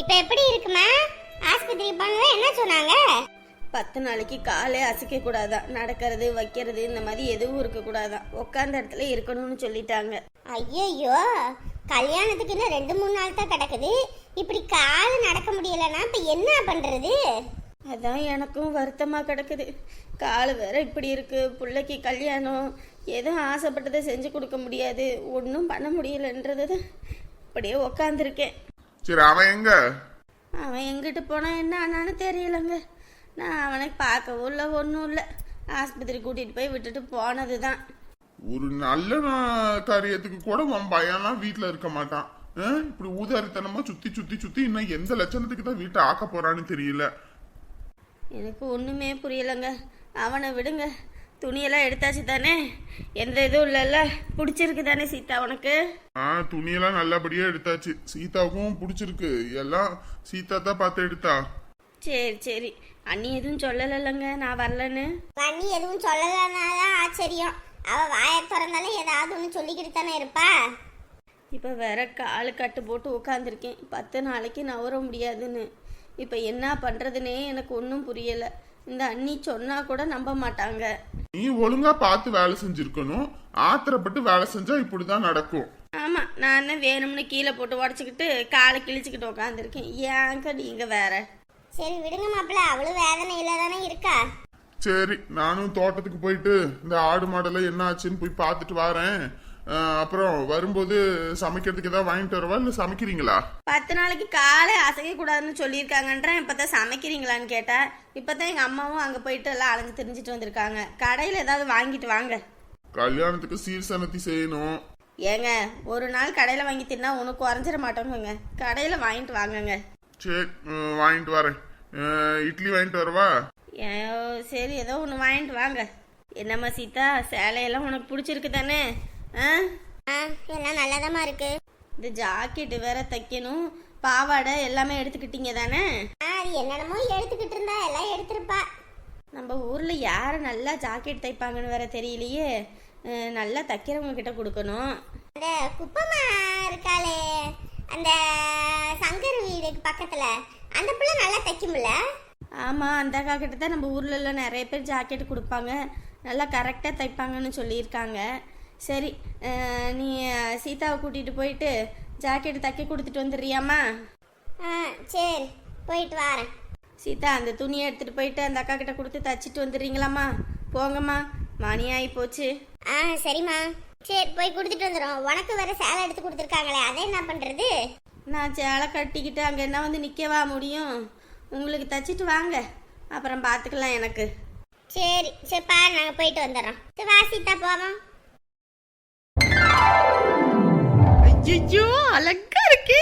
இப்ப எப்படி இருக்குமா? ஆஸ்பத்திரி போனது என்ன சொன்னாங்க? பத்து நாளைக்கு காலே அசைக்க கூடாதான் நடக்கிறது வைக்கிறது இந்த மாதிரி எதுவும் இருக்க கூடாதான் உட்காந்த இடத்துல இருக்கணும்னு சொல்லிட்டாங்க. ஐயையோ கல்யாணத்துக்கு இன்னும் ரெண்டு மூணு நாள் தான் கிடக்குது. இப்படி கால் நடக்க முடியலன்னா இப்ப என்ன பண்றது? அதான் எனக்கும் வருத்தமாக கிடக்குது. கால் வேற இப்படி இருக்கு. பிள்ளைக்கு கல்யாணம். எதுவும் ஆசைப்பட்டதை செஞ்சு கொடுக்க முடியாது. ஒன்றும் பண்ண முடியலன்றது அப்படியே உக்காந்துருக்கேன் சரி அவன் எங்க? அவன் எங்கிட்டு போனா என்ன ஆனான்னு தெரியலங்க. நான் அவனை பார்க்கவும் இல்லை ஒன்றும் இல்லை. ஆஸ்பத்திரி கூட்டிகிட்டு போய் விட்டுட்டு போனது தான் ஒரு நல்ல காரியத்துக்கு கூட உன் பையன்லாம் வீட்டுல இருக்க மாட்டான்? இப்படி ஊதாரித்தனமா சுத்தி சுத்தி சுத்தி இன்னும் எந்த லட்சணத்துக்கு தான் வீட்டை ஆக்க போறான்னு தெரியல. எனக்கு ஒன்றுமே புரியலைங்க. அவனை விடுங்க. துணியெல்லாம் எடுத்தாச்சு தானே? எந்த இதுவும் இல்லைல்ல? பிடிச்சிருக்கு தானே சீதா உனக்கு? ஆ துணியெல்லாம் நல்லபடியா எடுத்தாச்சு. சீதாவுக்கும் பிடிச்சிருக்கு. எல்லாம் சீதா தான் பார்த்து எடுத்தா. சரி சரி. அண்ணி எதுவும் சொல்லலைல்லங்க. நான் வரலன்னு. பண்ணி எதுவும் சொல்லலனாதான் ஆச்சரியம். அவ வாயை திறந்தாலும் ஏதாவது ஒன்று சொல்லிக்கிட்டு தானே இருப்பா? இப்போ வேற காலு கட்டு போட்டு உட்காந்துருக்கேன் பத்து நாளைக்கு நவர முடியாதுன்னு. இப்போ என்ன பண்ணுறதுனே எனக்கு ஒன்றும் புரியலை. இந்த அண்ணி சொன்னால் கூட நம்ப மாட்டாங்க. நீ ஒழுங்கா பார்த்து வேலை செஞ்சிருக்கணும். ஆத்திரப்பட்டு வேலை செஞ்சா இப்படிதான் நடக்கும். ஆமாம் நான் என்ன வேணும்னு கீழே போட்டு உடச்சிக்கிட்டு காலை கிழிச்சிக்கிட்டு உட்காந்துருக்கேன் ஏங்க நீங்கள் வேற? சரி விடுங்க மாப்பிள்ள அவளும் வேதனையில தானே இருக்கா? சரி நானும் தோட்டத்துக்கு போயிட்டு இந்த ஆடு மாடெல்லாம் என்ன ஆச்சுன்னு போய் பார்த்துட்டு வரேன். அப்புறம் வரும்போது சமைக்கிறதுக்கு ஏதாவது வாங்கிட்டு வரவா? இல்லை சமைக்கிறீங்களா? பத்து நாளைக்கு காலை அசைக்க கூடாதுன்னு சொல்லியிருக்காங்கன்றேன். இப்போ தான் சமைக்கிறீங்களான்னு கேட்டேன். இப்போ தான் எங்கள் அம்மாவும் அங்கே போயிட்டு எல்லாம் அலைஞ்சு தெரிஞ்சிட்டு வந்திருக்காங்க. கடையில் ஏதாவது வாங்கிட்டு வாங்க. கல்யாணத்துக்கு சீர் சனத்தி செய்யணும். ஏங்க ஒரு நாள் கடையில் வாங்கி தின்னா ஒன்றும் குறைஞ்சிட மாட்டோங்க கடையில் வாங்கிட்டு வாங்கங்க. சரி வாங்கிட்டு வரேன். இட்லி வாங்கிட்டு வரவா? சரி ஏதோ ஒன்று வாங்கிட்டு வாங்க. என்னம்மா சீதா சேலையெல்லாம் உனக்கு பிடிச்சிருக்கு தானே? ஆ? எல்லாம் நல்லதாம்மா இருக்கு. இந்த ஜாக்கெட்டு வேற தைக்கணும். பாவாடை எல்லாமே எடுத்துக்கிட்டீங்க தானே? அது என்னென்னமோ எடுத்துக்கிட்டு இருந்தா எல்லாம் எடுத்திருப்பா. நம்ம ஊரில் யார் நல்லா ஜாக்கெட் தைப்பாங்கன்னு வேற தெரியலையே. அஹ், நல்லா தைக்கிறவங்க கிட்ட கொடுக்கணும். அந்த குப்பம்மா இருக்காளே அந்த சங்கர் வீடுக்கு பக்கத்துல அந்த பிள்ளை நல்லா தைக்கும்ல? ஆமாம் அந்த அக்கா கிட்ட தான் நம்ம ஊர்ல எல்லாம் நிறைய பேர் ஜாக்கெட் கொடுப்பாங்க. நல்லா கரெக்டாக தைப்பாங்கன்னு சொல்லியிருக்காங்க. சரி நீ சீதாவை கூட்டிகிட்டு போயிட்டு ஜாக்கெட் தைக்க கொடுத்துட்டு வந்துடுறியாம்மா? ஆ சரி போயிட்டு வரேன். சீதா அந்த துணியை எடுத்துகிட்டு போயிட்டு அந்த அக்கா கிட்ட கொடுத்து தச்சிட்டு வந்துடுறீங்களாம்மா. போங்கம்மா மணி ஆகி போச்சு ஆ சரிம்மா. சரி போய் கொடுத்துட்டு வந்துடும் உனக்கு வேற சேலை எடுத்து கொடுத்துருக்காங்களே அதை என்ன பண்றது? நான் சேலை கட்டிக்கிட்டு அங்கே என்ன வந்து நிற்கவா முடியும்? உங்களுக்கு தச்சிட்டு வாங்க. அப்புறம் பார்த்துக்கலாம் எனக்கு. சரி சரி பாரு நாங்க போயிட்டு வந்துடுறோம். சரி வா சீதா போவோம். ஐயோ அழகா இருக்கு.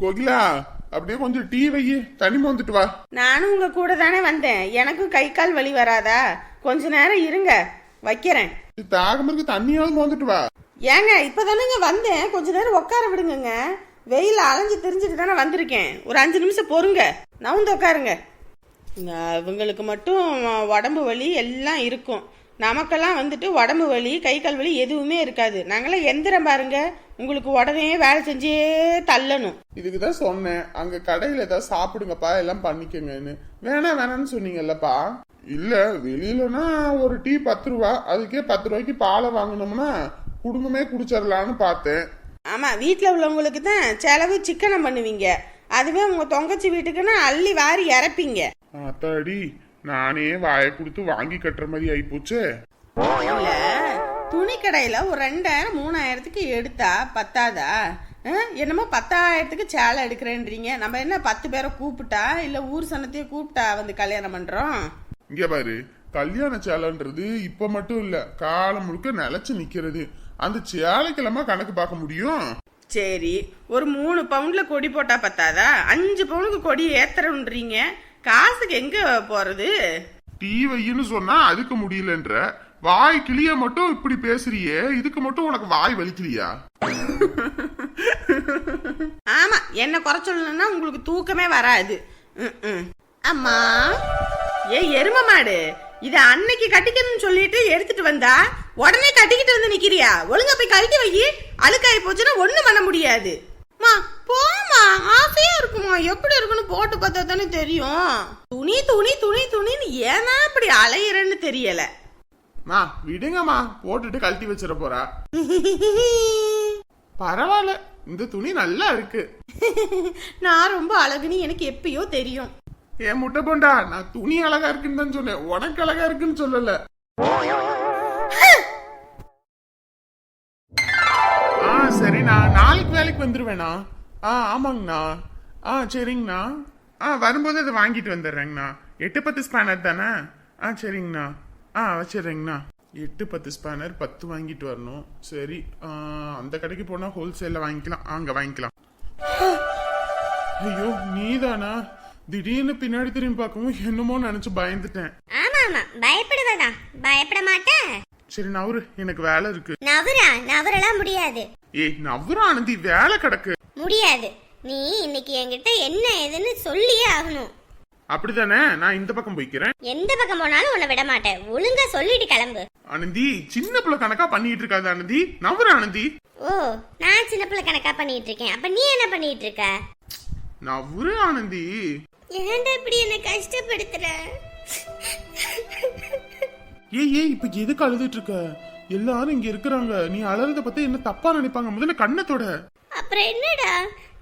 கோகிலா அப்படியே கொஞ்சம் டீ வையி தண்ணி மோந்துட்டு வா. நானும் உங்க கூட தானே வந்தேன். எனக்கும் கை கால் வலி வராதா? கொஞ்ச நேரம் இருங்க. வைக்கிறேன். தாகம் இருக்கு தண்ணியாவது மோந்துட்டு வா. ஏங்க இப்பதானேங்க வந்தேன். கொஞ்ச நேரம் உட்கார விடுங்கங்க. வெயில் அலைஞ்சு திரிஞ்சுட்டு தானே வந்திருக்கேன். ஒரு அஞ்சு நிமிஷம் பொறுங்க. நவுந்து உட்காருங்க. இவங்களுக்கு மட்டும் உடம்பு வலி எல்லாம் இருக்கும். நமக்கெல்லாம் வந்துட்டு உடம்பு வலி கை கால் வலி எதுவுமே இருக்காது. நாங்களாம் எந்திரம் பாருங்க. உங்களுக்கு உடனே வேலை செஞ்சே தள்ளணும். இதுக்கு தான் சொன்னேன். அங்க கடையில ஏதாவது சாப்பிடுங்கப்பா எல்லாம் பண்ணிக்கங்கன்னு. வேணா வேணாம்னு சொன்னீங்கல்லப்பா. இல்ல வெளியிலனா ஒரு டீ பத்து ரூபா அதுக்கே பத்து ரூபாய்க்கு பாலை வாங்கினோம்னா குடும்பமே குடிச்சிடலான்னு பார்த்தேன். ஆமா வீட்டில் உள்ளவங்களுக்கு தான் செலவு சிக்கனம் பண்ணுவீங்க. அதுவே உங்க தொங்கச்சி வீட்டுக்குன்னா அள்ளி வாரி இறப்பீங்க. அத்தாடி நானே வாயை கொடுத்து வாங்கி கட்டுற மாதிரி ஆயிப்போச்சே. துணி கடையில ஒரு ரெண்டாயிரம் மூணாயிரத்துக்கு எடுத்தா பத்தாதா? என்னமோ பத்தாயிரத்துக்கு சேலை எடுக்கிறேன்றீங்க. நம்ம என்ன பத்து பேரை கூப்பிட்டா? இல்ல ஊர் சனத்தையே கூப்பிட்டா வந்து கல்யாணம் பண்றோம்? இங்க பாரு கல்யாண சேலைன்றது இப்ப மட்டும் இல்ல காலம் முழுக்க நிலைச்சு நிக்கிறது. அந்த சேலைக்கிழமை கணக்கு பார்க்க முடியும். சரி ஒரு மூணு பவுண்ட்ல கொடி போட்டா பத்தாதா? அஞ்சு பவுனுக்கு கொடி ஏத்துறன்றீங்க. காசுக்கு எங்க போறது? டீ வையின்னு சொன்னா அதுக்கு முடியலன்ற. வாய் கிளிய மட்டும் இப்படி பேசுறியே இதுக்கு மட்டும் உனக்கு வாய் வலிக்கலையா ஆமா என்ன குறை சொல்லணும்னா உங்களுக்கு தூக்கமே வராது. ம், ம். அம்மா ஏ எரும மாடு இத அன்னைக்கு கட்டிக்கணும்னு சொல்லிட்டு எடுத்துட்டு வந்தா உடனே கட்டிக்கிட்டு வந்து நிக்கிறியா? ஒழுங்கா போய் கழிக்க வை. அழுக்காயி போச்சுன்னா ஒண்ணும் பண்ண முடியாது. போமா ஆசையா இருக்குமா? எப்படி இருக்குன்னு போட்டு பார்த்தா தானே தெரியும். துணி துணி துணி துணின்னு ஏன்னா இப்படி அலையிறேன்னு தெரியல. மா விடுங்கம்மா. போட்டுட்டு கழட்டி வச்சிட போறா. பரவாயில்ல. இந்த துணி நல்லா இருக்கு. நான் ரொம்ப அழகுன்னு எனக்கு எப்பயோ தெரியும். ஏன் முட்டை போண்டா? நான் துணி அழகா இருக்குன்னு தான் சொன்னேன். உனக்கு அழகா இருக்குன்னு சொல்லல. ஆ சரிண்ணா நாளைக்கு வேலைக்கு வந்துருவேண்ணா ஆ ஆமாங்கண்ணா. ஆ சரிங்கண்ணா. ஆ வரும்போது அதை வாங்கிட்டு வந்துடுறேங்கண்ணா. எட்டு பத்து ஸ்பேனர் தானே? ஆ சரிங்கண்ணா. ஆ வச்சிடுறேங்கண்ணா. எட்டு பத்து ஸ்பேனர் பத்து வாங்கிட்டு வரணும். சரி அந்த கடைக்கு போனால் ஹோல்சேலில் வாங்கிக்கலாம். அங்கே வாங்கிக்கலாம். ஐயோ நீதானா? திடீர்னு பின்னாடி திரும்பி பார்க்கவும் என்னமோ நினைச்சு பயந்துட்டேன். ஆமா ஆமா பயப்படுவதா? பயப்பட மாட்டேன். சரி நவரு எனக்கு வேலை இருக்கு. நவரா நவரெல்லாம் முடியாது. ஏய் நவரு ஆனந்தி வேலை கிடக்கு. முடியாது. நீ இன்னைக்கு என்கிட்ட என்ன ஏதுன்னு சொல்லியே ஆகணும். அப்படிதானே? நான் இந்த பக்கம் போய்க்கிறேன். எந்த பக்கம் போனாலும் உன்னை விட மாட்டேன். ஒழுங்கா சொல்லிட்டு கிளம்பு. ஆனந்தி சின்ன பிள்ளை கணக்கா பண்ணிட்டு இருக்காது ஆனந்தி நவரு ஆனந்தி ஓ நான் சின்ன பிள்ளை கணக்கா பண்ணிட்டு இருக்கேன். அப்ப நீ என்ன பண்ணிட்டு இருக்க? நவரு ஆனந்தி ஏன்டா இப்படி என்ன கஷ்டப்படுத்துற? ஏய் ஏய் இப்ப எதுக்கு அழுதுட்டு இருக்க? எல்லாரும் இங்க இருக்கிறாங்க. நீ அழறத பத்தி என்ன தப்பா நினைப்பாங்க? முதல்ல கண்ணத்தோட அப்புறம் என்னடா?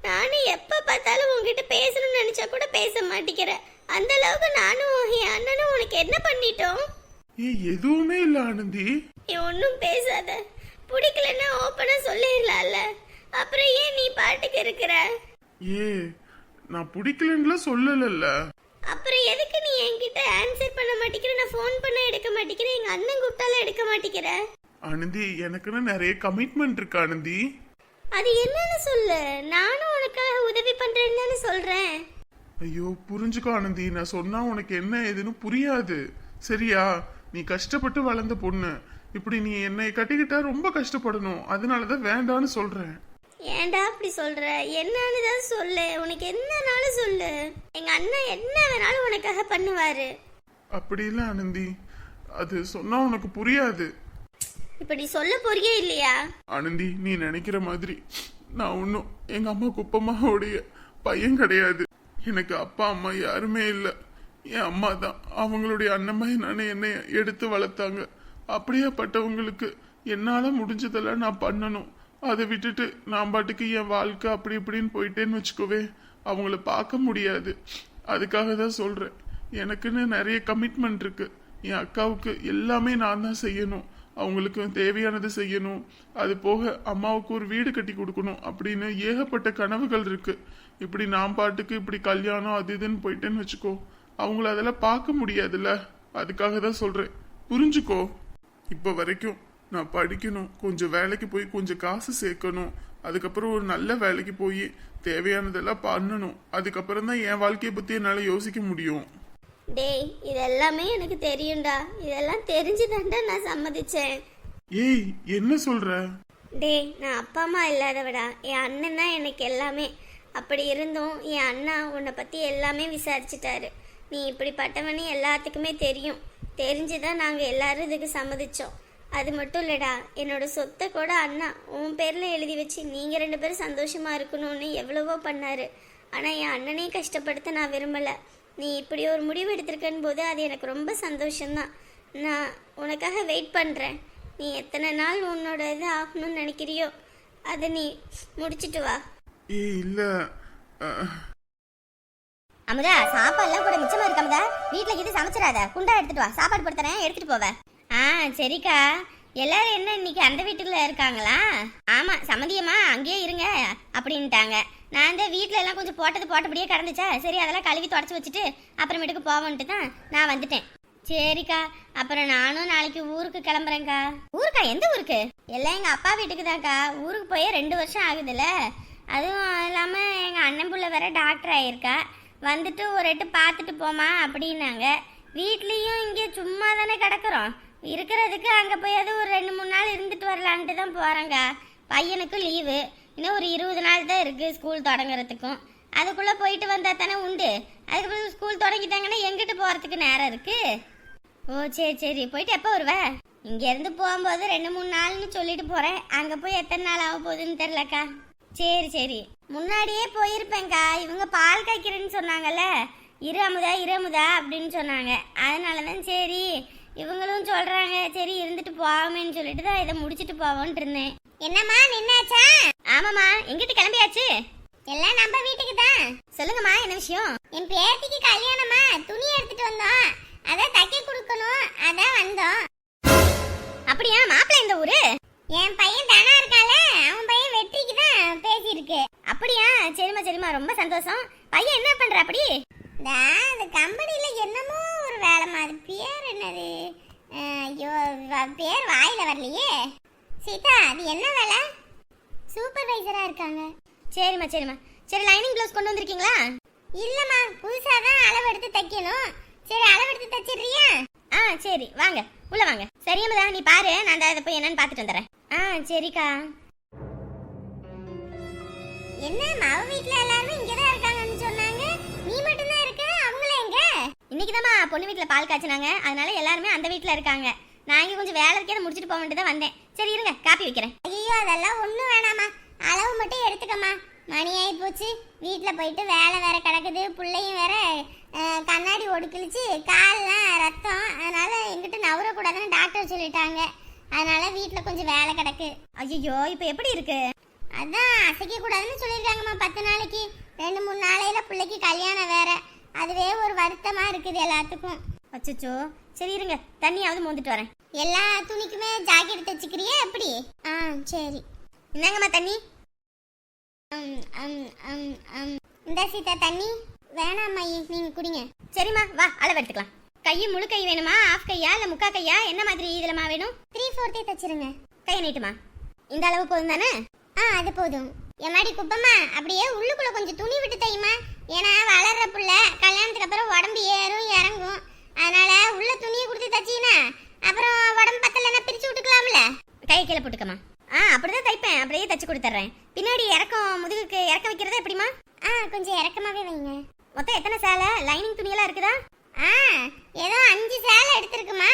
நானும் எப்ப பார்த்தாலும் உன்கிட்ட பேசணும்னு நினைச்சா கூட பேச மாட்டேங்கிற. அந்த அளவுக்கு நானும் என் அண்ணனும் உனக்கு என்ன பண்ணிட்டோம்? ஏய் எதுவுமே இல்ல ஆனந்தி. நீ ஒன்றும் பேசாத. பிடிக்கலன்னா ஓப்பனா சொல்லிடலாம்ல. அப்புறம் ஏன் நீ பாட்டுக்கு இருக்கிற? ஏ நான் பிடிக்கலன்னு சொல்லல அப்புறம் எதுக்கு நீ என்கிட்ட ஆன்சர் பண்ண மாட்டேங்கிற? நான் ஃபோன் பண்ண எடுக்க மாட்டேங்கிறேன் எங்க அண்ணன் கூப்பிட்டாலும் எடுக்க மாட்டேங்கிற. ஆனந்தி எனக்குன்னு நிறைய கமிட்மெண்ட் இருக்கு ஆனந்தி. அது என்னன்னு சொல்லு. நானும் உனக்காக உதவி பண்றேன்னு தானே சொல்றேன். ஐயோ புரிஞ்சுக்கோ ஆனந்தி. நான் சொன்னா உனக்கு என்ன ஏதுன்னு புரியாது. சரியா? நீ கஷ்டப்பட்டு வளர்ந்த பொண்ணு. இப்படி நீ என்னை கட்டிக்கிட்டா ரொம்ப கஷ்டப்படணும். அதனாலதான் வேண்டான்னு சொல்றேன். ஏன்டா அப்படி சொல்ற? என்னன்னு தான் சொல்லு. உனக்கு என்னனாலும் சொல்லு. எங்க அண்ணன் என்ன வேணாலும் உனக்காக பண்ணுவாரு. அப்படி இல்லை ஆனந்தி. அது சொன்னா உனக்கு புரியாது. இப்படி சொல்ல போறியே இல்லையா? ஆனந்தி நீ நினைக்கிற மாதிரி நான் ஒன்றும் எங்க அம்மா குப்பம்மாவுடைய பையன் கிடையாது. எனக்கு அப்பா அம்மா யாருமே இல்லை. என் அம்மா தான் அவங்களுடைய அண்ணம்மா நானே என்னை எடுத்து வளர்த்தாங்க. அப்படியேப்பட்டவங்களுக்கு என்னால முடிஞ்சதெல்லாம் நான் பண்ணணும். அதை விட்டுட்டு நான் பாட்டுக்கு என் வாழ்க்கை அப்படி இப்படின்னு போயிட்டேன்னு வச்சுக்கோவே அவங்கள பார்க்க முடியாது. அதுக்காக தான் சொல்றேன். எனக்குன்னு நிறைய கமிட்மெண்ட் இருக்கு. என் அக்காவுக்கு எல்லாமே நான் தான் செய்யணும். அவங்களுக்கும் தேவையானது செய்யணும். அது போக அம்மாவுக்கு ஒரு வீடு கட்டி கொடுக்கணும் அப்படின்னு ஏகப்பட்ட கனவுகள் இருக்கு. இப்படி நான் பாட்டுக்கு இப்படி கல்யாணம் அது இதுன்னு போயிட்டேன்னு வச்சுக்கோ. அவங்கள அதெல்லாம் பார்க்க முடியாதுல்ல. அதுக்காக தான் சொல்றேன். புரிஞ்சுக்கோ. இப்போ வரைக்கும் நான் படிக்கணும். கொஞ்சம் வேலைக்கு போய் கொஞ்சம் காசு சேர்க்கணும். அதுக்கப்புறம் ஒரு நல்ல வேலைக்கு போய் தேவையானதெல்லாம் பண்ணணும். அதுக்கப்புறம் தான் என் வாழ்க்கையை பற்றி என்னால் யோசிக்க முடியும். டேய் இதெல்லாமே எனக்கு தெரியும்டா. இதெல்லாம் தெரிஞ்சுதான்டா நான் சம்மதிச்சேன். ஏய் என்ன சொல்ற? டேய் நான் அப்பா அம்மா இல்லாதவடா. என் அண்ணன் தான் எனக்கு எல்லாமே. அப்படி இருந்தும் என் அண்ணா உன்னை பற்றி எல்லாமே விசாரிச்சிட்டாரு. நீ இப்படிப்பட்டவனு எல்லாத்துக்குமே தெரியும். தெரிஞ்சுதான் நாங்கள் எல்லாரும் இதுக்கு சம்மதிச்சோம். அது மட்டும் இல்லடா என்னோட சொத்தை கூட அண்ணா உன் பேரில் எழுதி வச்சு நீங்கள் ரெண்டு பேரும் சந்தோஷமா இருக்கணும்னு எவ்வளவோ பண்ணாரு. ஆனால் என் அண்ணனையும் கஷ்டப்படுத்த நான் விரும்பலை. நீ இப்படி ஒரு முடிவு எடுத்திருக்கன்னு போது அது எனக்கு ரொம்ப சந்தோஷம்தான். நான் உனக்காக வெயிட் பண்ணுறேன் நீ எத்தனை நாள் உன்னோட இது ஆகணும்னு நினைக்கிறியோ அதை நீ முடிச்சிட்டு வா. இல்ல. அமுதா சாப்பாடுலாம் கூட மிச்சமா இருக்கு அமுதா. வீட்ல இது சமைச்சிடாத. குண்டா எடுத்துட்டு வா. சாப்பாடு படுத்துறேன் எடுத்துட்டு போவ. ஆ சரிக்கா. எல்லாரும் என்ன இன்னைக்கு அந்த வீட்டுல இருக்காங்களா? ஆமா சம்மதியம்மா அங்கேயே இருங்க அப்படின்ட்டாங்க. நான் இந்த வீட்டில் எல்லாம் கொஞ்சம் போட்டது போட்டபடியே கிடந்துச்சா? சரி அதெல்லாம் கழுவி தொடச்சி வச்சுட்டு அப்புறமேட்டுக்கு போவோன்ட்டு தான் நான் வந்துட்டேன். சரிக்கா அப்புறம் நானும் நாளைக்கு ஊருக்கு கிளம்புறேன்க்கா. ஊருக்கா? எந்த ஊருக்கு? எல்லாம் எங்கள் அப்பா வீட்டுக்கு தான்க்கா ஊருக்கு போய் ரெண்டு வருஷம் ஆகுதுல்ல. அதுவும் இல்லாமல் எங்கள் அண்ணன் புள்ள வேற டாக்டர் ஆயிருக்கா. வந்துட்டு ஒரு எட்டு பார்த்துட்டு போமா அப்படின்னாங்க. வீட்லேயும் இங்கே சும்மா தானே கிடக்குறோம். இருக்கிறதுக்கு அங்கே போயாவது ஒரு ரெண்டு மூணு நாள் இருந்துட்டு வரலான்ட்டு தான் போகிறேங்க்கா பையனுக்கும் லீவு இன்னும் ஒரு இருபது நாள் தான் இருக்குது ஸ்கூல் தொடங்குறதுக்கும். அதுக்குள்ளே போயிட்டு வந்தால் தானே உண்டு. அதுக்கப்புறம் ஸ்கூல் தொடங்கிட்டாங்கன்னா எங்கிட்ட போகிறதுக்கு நேரம் இருக்குது ஓ சரி சரி. போயிட்டு எப்போ வருவேன் இங்கேருந்து போகும்போது ரெண்டு மூணு நாள்னு சொல்லிட்டு போகிறேன் அங்கே போய் எத்தனை நாள் ஆக போகுதுன்னு தெரிலக்கா சரி சரி. முன்னாடியே போயிருப்பேன்க்கா. இவங்க பால் காய்க்கிறேன்னு சொன்னாங்கல்ல. இரு அமுதா இரு அமுதா அப்படின்னு சொன்னாங்க. அதனால தான் சரி. இவங்களும் சொல்கிறாங்க சரி இருந்துட்டு போகாமேன்னு சொல்லிட்டு தான் இதை முடிச்சுட்டு போவோன்ட்டு இருந்தேன். என்னம்மா நின்னாச்சா? ஆமாம்மா எங்கிட்டு கிளம்பியாச்சு? எல்லாம் நம்ம வீட்டுக்கு தான். சொல்லுங்கம்மா என்ன விஷயம்? என் பேத்திக்கு கல்யாணமா துணி எடுத்துட்டு வந்தோம். அதான் தைக்க கொடுக்கணும். அதான் வந்தோம். அப்படியா மாப்பிள்ளை இந்த ஊரு? என் பையன் தனா இருக்கால அவன் பையன் வெற்றிக்கு தான் பேசியிருக்கு. அப்படியா சரிம்மா சரிம்மா ரொம்ப சந்தோஷம். பையன் என்ன பண்ற அப்படி? அந்த கம்பெனில என்னமோ ஒரு வேலைமா அது பேர் என்னது? ஐயோ பேர் வாயில வரலையே. சீதா அது என்ன வேலை? சூப்பர்வைசரா இருக்காங்க. சரிம்மா சரிம்மா. சரி லைனிங் ப்ளவுஸ் கொண்டு வந்திருக்கீங்களா? இல்லம்மா புதுசா தான் அளவு எடுத்து தைக்கணும். சரி அளவு எடுத்து தைச்சிடுறியா? ஆ சரி வாங்க. உள்ள வாங்க. சரியம்மா நீ பாரு. நான் அதை போய் என்னன்னு பார்த்துட்டு வந்துடுறேன். ஆ சரிக்கா. என்ன மாவ வீட்ல எல்லாரும் இங்க தான் இருக்காங்கன்னு சொன்னாங்க? நீ மட்டும் தான் இருக்க? அவங்கள எங்க? இன்னைக்கு தான் பொண்ணு வீட்ல பால் காய்ச்சினாங்க. அதனால எல்லாருமே அந்த வீட்ல இருக்காங்க. நான் இங்க கொஞ்சம் வேலை இருக்கே முடிச்சிட்டு போக வேண்டியதா வந்தேன். சரி இருங்க காப்பி வைக்கிறேன். ஐயோ அதெல்லாம் ஒண்ணும் வேணாமா அளவு மட்டும் எடுத்துக்கம்மா. மணி ஆகி போச்சு. வீட்டில் போயிட்டு வேலை வேற கிடக்குது. பிள்ளையும் வேற கண்ணாடி ஒடுக்கிழிச்சு கால்லாம் ரத்தம். அதனால எங்கிட்ட நவரக்கூடாதுன்னு டாக்டர் சொல்லிட்டாங்க. அதனால வீட்டில் கொஞ்சம் வேலை கிடக்கு. ஐயோ இப்போ எப்படி இருக்கு? அதான் அசைக்க கூடாதுன்னு சொல்லியிருக்காங்கம்மா பத்து நாளைக்கு. ரெண்டு மூணு நாளையில பிள்ளைக்கு கல்யாணம் வேற. அதுவே ஒரு வருத்தமா இருக்குது எல்லாத்துக்கும். அச்சச்சோ சரி இருங்க. தண்ணியாவது மோந்துட்டு வரேன். எல்லா துணிக்குமே ஜாக்கெட் தைச்சுக்கிறியா எப்படி? ஆ சரி. என்னங்கம்மா தண்ணி. இந்த சீதா தண்ணி. வேணாம்மா நீங்க குடிங்க. சரிம்மா வா அளவு எடுத்துக்கலாம். கை முழு கை வேணுமா? ஆஃப் கையா? இல்ல முக்கா கையா? என்ன மாதிரி இதுலமா வேணும்? த்ரீ ஃபோர்த்தே தச்சிருங்க. கையை நீட்டுமா? இந்த அளவு போதும் தானே? ஆ அது போதும். எம்மாடி குப்பம்மா அப்படியே உள்ளுக்குள்ள கொஞ்சம் துணி விட்டு தையுமா ஏன்னா வளர்ற புள்ள கல்யாணத்துக்கு அப்புறம் உடம்பு ஏறும் இறங்கும். அதனால உள்ள துணியை கொடுத்து தச்சீங்கன்னா அப்புறம் உடம்பு பத்தலைன்னா பிரிச்சு விட்டுக்கலாம்ல? கை கீழே போட்டுக்கமா ஆ அப்படிதான் தைப்பேன். அப்படியே தச்சு கொடுத்துட்றேன். பின்னாடி இறக்கம் முதுகுக்கு இறக்க வைக்கிறதா எப்படிமா ஆ கொஞ்சம் இறக்கமாவே வைங்க மொத்தம் எத்தனை சேலை லைனிங் துணியெல்லாம் இருக்குதா ஆ ஏதோ அஞ்சு சேலை எடுத்திருக்குமா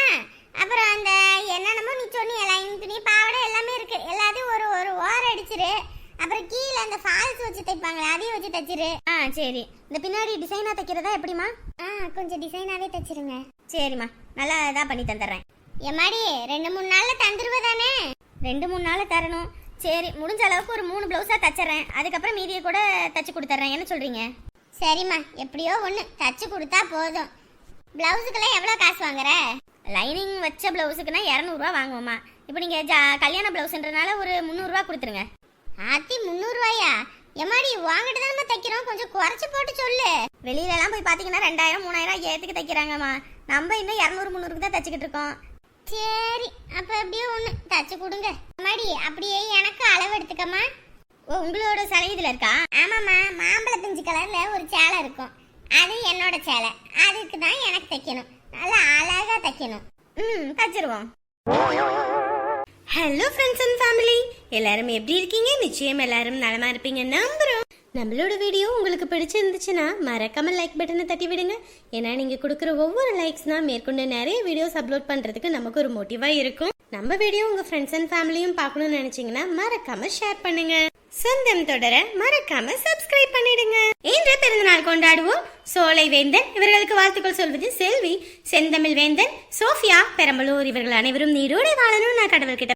அப்புறம் அந்த என்னென்னமோ நீ சொன்னிய லைனிங் துணி பாவாடை எல்லாமே இருக்கு எல்லாத்தையும் ஒரு ஒரு ஓரம் அடிச்சிரு அப்புறம் கீழே அந்த ஃபால்ஸ் வச்சு தைப்பாங்களே அதையும் வச்சு தச்சிரு ஆ சரி இந்த பின்னாடி டிசைனா தைக்கிறதா எப்படிமா ஆ கொஞ்சம் டிசைனாவே தச்சிருங்க சரிம்மா நல்லா இதா பண்ணி தந்துடுறேன். எம்மாடி ரெண்டு மூணு நாள்ல தந்துருவ தானே? ரெண்டு மூணு நாள் தரணும். சரி முடிஞ்ச அளவுக்கு ஒரு மூணு ப்ளவுஸாக தச்சுறேன் அதுக்கப்புறம் மீதியை கூட தச்சு கொடுத்துட்றேன். என்ன சொல்றீங்க? சரிம்மா எப்படியோ ஒன்று தச்சு கொடுத்தா போதும். ப்ளவுஸுக்கெல்லாம் எவ்வளோ காசு வாங்குற? லைனிங் வச்ச ப்ளவுஸுக்குன்னா இரநூறுவா வாங்குவோம்மா. இப்போ நீங்கள் ஜா கல்யாண ப்ளவுஸுன்றனால ஒரு முந்நூறுரூவா கொடுத்துருங்க. ஆத்தி முந்நூறுரூவாயா எம்மாடி வாங்கிட்டு தான் நம்ம தைக்கிறோம். கொஞ்சம் குறைச்சி போட்டு சொல்லு. வெளியில போய் பார்த்தீங்கன்னா ரெண்டாயிரம் மூணாயிரம் ஏற்றுக்கு தைக்கிறாங்கம்மா. நம்ம இன்னும் இரநூறு முந்நூறுக்கு தான் தச்சுக்கிட்டு இருக்கோம். சரி அப்போ அப்படியே ஒன்று தச்சு கொடுங்க. அம்மாடி அப்படியே எனக்கு அளவு எடுத்துக்கம்மா. ஓ உங்களோட சேலை இதில் இருக்கா? ஆமாம்மா மாம்பழ பிஞ்சு கலரில் ஒரு சேலை இருக்கும். அது என்னோட சேலை. அதுக்கு தான் எனக்கு தைக்கணும். நல்லா அழகா தைக்கணும். ம் தச்சிருவோம். ஹலோ ஃப்ரெண்ட்ஸ் அண்ட் ஃபேமிலி எல்லாரும் எப்படி இருக்கீங்க? நிச்சயம் எல்லாரும் நலமா இருப்பீங்க. நம்புறோம் நம்மளோட வீடியோ உங்களுக்கு பிடிச்சிருந்துச்சுன்னா மறக்காம லைக் பட்டனை தட்டி விடுங்க. ஏன்னா நீங்க கொடுக்குற ஒவ்வொரு லைக்ஸ் தான் மேற்கொண்டு நிறைய வீடியோஸ் அப்லோட் பண்றதுக்கு நமக்கு ஒரு மோட்டிவாக இருக்கும். நம்ம வீடியோ உங்க ஃப்ரெண்ட்ஸ் அண்ட் ஃபேமிலியும் பார்க்கணும்னு நினைச்சீங்கன்னா மறக்காம ஷேர் பண்ணுங்க. சொந்தம் தொடர மறக்காம சப்ஸ்கிரைப் பண்ணிடுங்க. இன்று பிறந்தநாள் கொண்டாடுவோம். சோலை வேந்தன் இவர்களுக்கு வாழ்த்துக்கள் சொல்வது செல்வி. செந்தமிழ் வேந்தன் சோஃபியா பெரம்பலூர் இவர்கள் அனைவரும் நீரோடை வாழணும் நான் கடவுள்கிட்ட